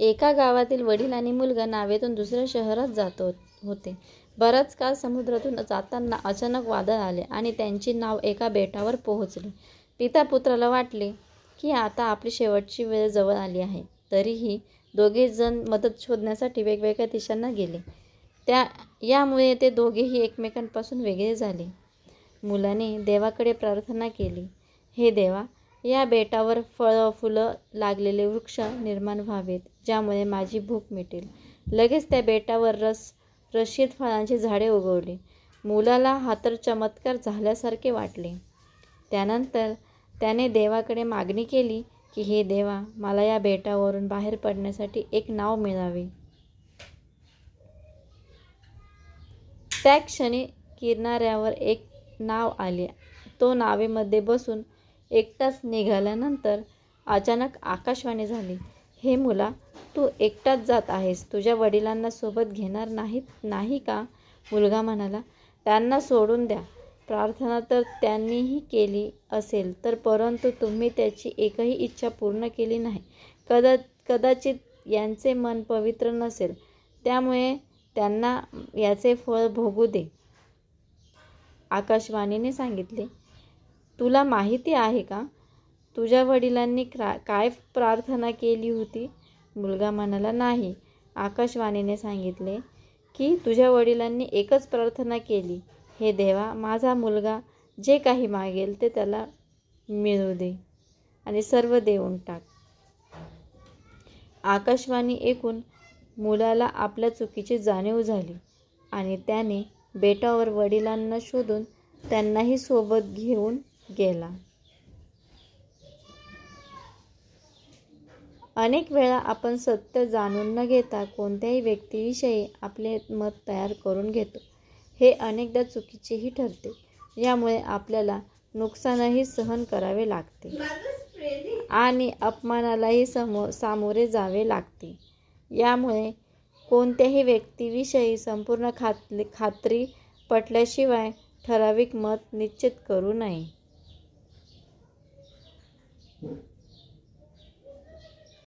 एका गावातील वडील आणि मुलगा नावेतून दुसऱ्या शहरात जात हो- होते. बराच काळ समुद्रातून जाताना अचानक वादळ आले आणि त्यांची नाव एका बेटावर पोहोचली. पिता पुत्राला वाटले की आता आपली शेवटची वेळ जवळ आली आहे. तरीही दोघे जण मदत शोधण्यासाठी वेगवेगळ्या दिशांना गेले. त्या यामुळे ते दोघेही एकमेकांपासून वेगळे झाले. मुलाने देवाकडे प्रार्थना केली, हे देवा, या बेटावर फळं-फुलं लागलेले वृक्ष निर्माण व्हावेत, ज्यामुळे माझी भूक मिटेल. लगेच त्या बेटावर रस रशीद फळांची झाडे उगवली. मुलाला हा तर चमत्कार झाल्यासारखे वाटले. त्यानंतर त्याने देवाकडे मागणी केली की हे देवा, मला या बेटावरून बाहेर पडण्यासाठी एक नाव मिळावे त्या क्षणी किरणाऱ्यावर एक नाव आली. तो नावेमध्ये बसून एकटाच निघाल्यानंतर अचानक आकाशवाणी झाली, हे मुला, तू एकटाच जात आहेस. तुझ्या वडिलांना सोबत घेणार नाहीत नाही का? मुलगा म्हणाला, त्यांना सोडून द्या. प्रार्थना तर त्यांनीही केली असेल तर परंतु तुम्ही त्याची एकही इच्छा पूर्ण केली नाही. कदाचित यांचे मन पवित्र नसेल, त्यामुळे त्यांना याचे फळ भोगू दे. आकाशवाणीने सांगितले, तुला माहिती आहे का, तुझ्या वडिलांनी काय प्रार्थना केली होती? मुलगा म्हणाला, नाही. आकाशवाणीने सांगितले की तुझ्या वडिलांनी एकच प्रार्थना केली, हे देवा, माझा मुलगा जे काही मागेल ते त्याला मिळू दे आणि सर्व देऊन टाक. आकाशवाणी ऐकून मुलाला आपल्या चुकीची जाणीव झाली आणि त्याने बेटावर वडिलांना शोधून त्यांनाही सोबत घेऊन गेला. अनेक वेळा आपण सत्य जाणून न घेता कोणत्याही व्यक्तीविषयी आपले मत तयार करून घेतो. हे अनेकदा चुकीचेही ठरते. यामुळे आपल्याला नुकसानही सहन करावे लागते आणि अपमानालाही समो सामोरे जावे लागते. यामुळे कोणत्याही व्यक्तीविषयी संपूर्ण खात खात्री पटल्याशिवाय ठराविक मत निश्चित करू नये.